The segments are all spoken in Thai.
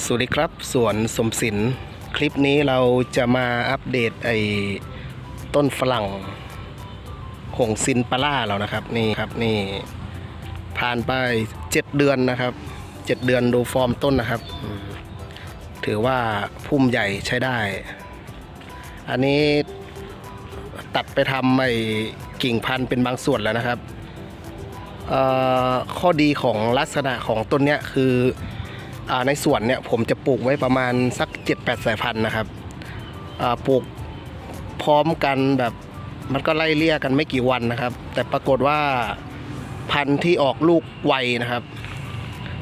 สวัสดีครับสวนสมศิลป์คลิปนี้เราจะมาอัปเดตไอ้ต้นฝรั่งหงซินปลาร่าเรานะครับนี่ครับนี่ผ่านไปเจ็ดเดือนนะครับเจ็ดเดือนดูฟอร์มต้นนะครับ ถือว่าพุ่มใหญ่ใช้ได้ อันนี้ตัดไปทำไอ้กิ่งพันธุ์เป็นบางส่วนแล้วนะครับข้อดีของลักษณะของต้นเนี้ยคือ ในสวนเนี่ยผมจะปลูกไว้ประมาณสัก 7-8 สายพันธุ์นะครับปลูกพร้อมกันแบบมันก็ไล่เลี่ยกันไม่กี่วันนะครับ แต่ปรากฏว่าพันธุ์ที่ออกลูกไวนะครับ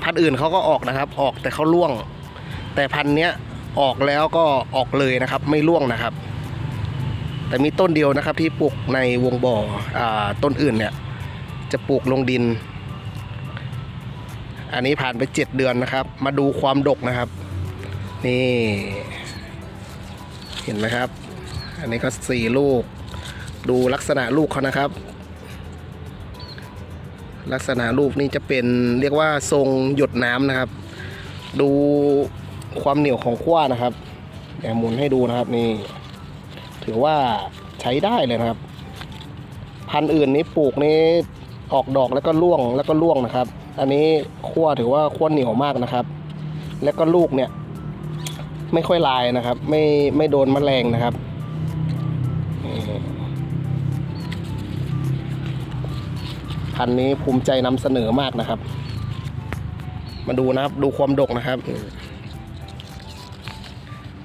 พันธุ์อื่นเขาก็ออกนะครับ ออกแต่เขาล่วง แต่พันธุ์เนี้ยออกแล้วก็ออกเลยนะครับ ไม่ล่วงนะครับ แต่มีต้นเดียวนะครับที่ปลูกในวงบ่ออต้นอื่นเนี่ยจะปลูกลงดิน อันนี้ผ่านไป 7 เดือนนะครับ มาดูความดกนะครับ นี่ เห็นไหมครับ อันนี้ก็สี่ลูก ดูลักษณะลูกเขานะครับ ลักษณะลูกนี่จะเป็นเรียกว่าทรงหยดน้ำนะครับ ดูความเหนียวของขั้วนะครับเดี๋ยวหมุนให้ดูนะครับนี่ ถือว่าใช้ได้เลยนะครับ พันธุ์อื่นนี้ปลูกนี้ ออกดอกแล้วก็ร่วงแล้วก็ร่วงนะครับ อันนี้ขั้วถือว่าขั้วเหนียวมากนะครับ แล้วก็ลูกเนี่ย ไม่ค่อยลายนะครับ ไม่ไม่โดนแมลงนะครับนี่พันนี้ภูมิใจนำเสนอมากนะครับ มาดูนะครับดูความดกนะครับ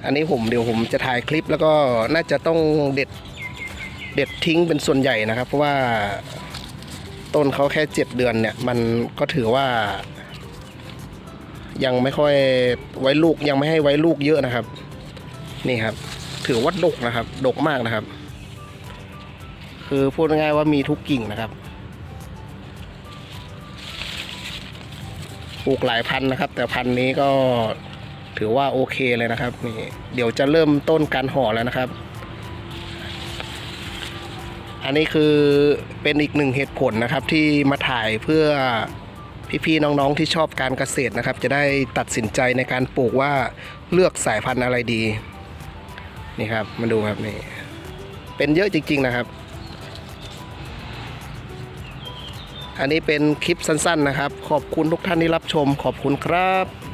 อันนี้ผมเดี๋ยวผมจะถ่ายคลิปแล้วก็น่าจะต้องเด็ดเด็ดทิ้งเป็นส่วนใหญ่นะครับ เพราะว่า ต้นเขาแค่เจ็ดเดือนเนี่ย มันก็ถือว่า ยังไม่ค่อยไว้ลูกยังไม่ให้ไว้ลูกเยอะนะครับ นี่ครับ ถือว่าดกนะครับ ดกมากนะครับ คือพูดง่ายๆว่ามีทุกกิ่งนะครับปลูกหลายพันนะครับ แต่พันนี้ก็ถือว่าโอเคเลยนะครับนี่เดี๋ยวจะเริ่มต้นการห่อแล้วนะครับ อันนี้คือเป็นอีกหนึ่งเหตุผลนะครับที่มาถ่ายเพื่อพี่ๆน้องๆที่ชอบการเกษตรนะครับ จะได้ตัดสินใจในการปลูกว่าเลือกสายพันธุ์อะไรดี นี่ครับมาดูครับนี่เป็นเยอะจริง ๆนะครับ อันนี้เป็นคลิปสั้น ๆ นะครับ ขอบคุณทุกท่านที่รับชม ขอบคุณครับ